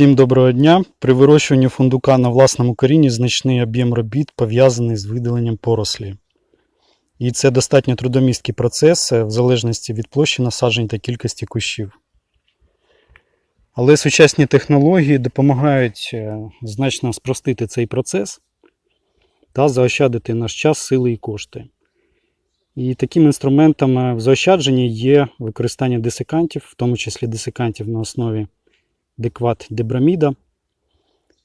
Всім доброго дня! При вирощуванні фундука на власному корінні значний об'єм робіт пов'язаний з видаленням порослі. І це достатньо трудомісткий процес е, в залежності від площі насаджень та кількості кущів. Але сучасні технології допомагають е, значно спростити цей процес та заощадити наш час, сили і кошти. І таким інструментом е, в заощадженні є використання десикантів, в тому числі десикантів на основі декват дебраміда.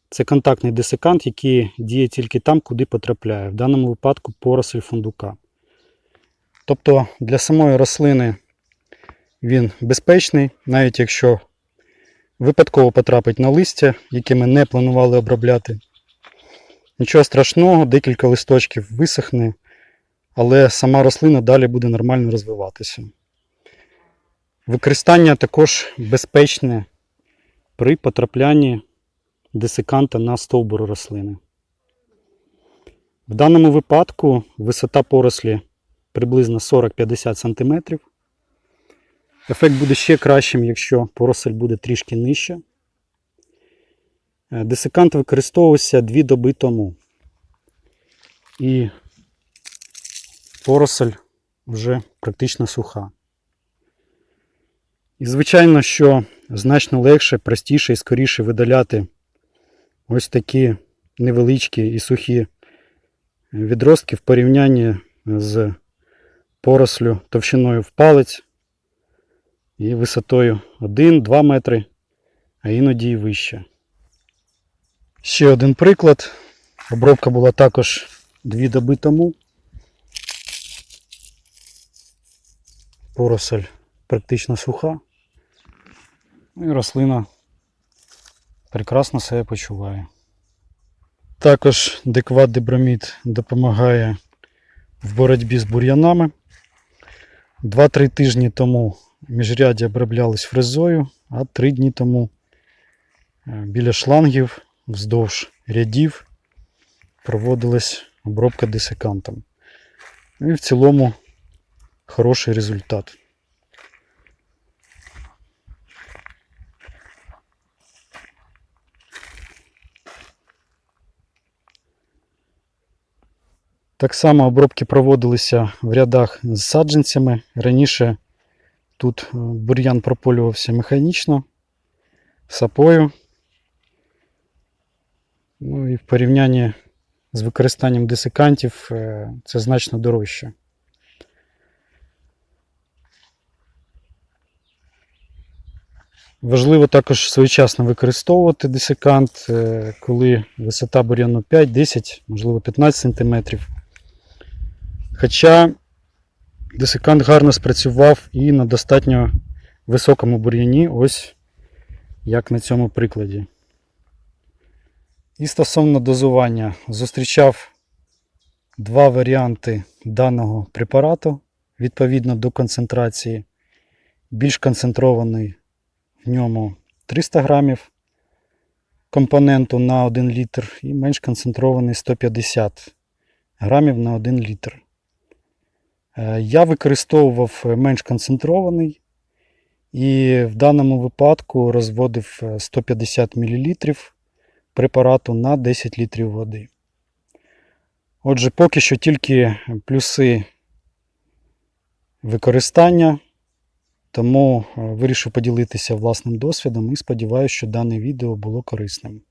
Це контактний десикант, який діє тільки там, куди потрапляє, в даному випадку поросль фундука. Тобто для самої рослини він безпечний, навіть якщо випадково потрапить на листя, яке ми не планували обробляти. Нічого страшного, декілька листочків висохне, але сама рослина далі буде нормально розвиватися. Використання також безпечне при потраплянні десиканта на стовбур рослини. В даному випадку висота порослі приблизно 40-50 см. Ефект буде ще кращим, якщо поросль буде трішки нижча. Е, Десикант використовувався дві доби тому. І поросль вже практично суха. І звичайно, що значно легше, простіше і скоріше видаляти ось такі невеличкі і сухі відростки в порівнянні з порослю товщиною в палець і висотою 1-2 метри, а іноді і вище. Ще один приклад. Обробка була також дві доби тому. Поросль практично суха. Ну і рослина прекрасно себе почуває. Також декват дебромід допомагає в боротьбі з бур'янами. 2-3 тижні тому міжряддя оброблялись фрезою, а 3 дні тому е, біля шлангів вздовж рядів проводилась обробка десикантом. І в цілому хороший результат. Так само обробки проводилися в рядах з саджанцями. Раніше тут е, бур'ян прополювався механічно, сапою. Ну і в порівнянні з використанням десикантів е, це значно дорожче. Важливо також своєчасно використовувати десикант, е, коли висота бур'яну 5, 10, можливо 15 см. Хоча десикант гарно спрацював і на достатньо високому бур'яні, ось як на цьому прикладі. І стосовно дозування, зустрічав два варіанти даного препарату відповідно до концентрації. Більш концентрований в ньому 300 грамів компоненту на 1 літр і менш концентрований 150 грамів на 1 літр. Е, Я використовував менш концентрований і в даному випадку розводив е, 150 мл препарату на 10 літрів води. Отже, поки що тільки плюси використання, тому е, вирішив поділитися власним досвідом і сподіваюся, що дане відео було корисним.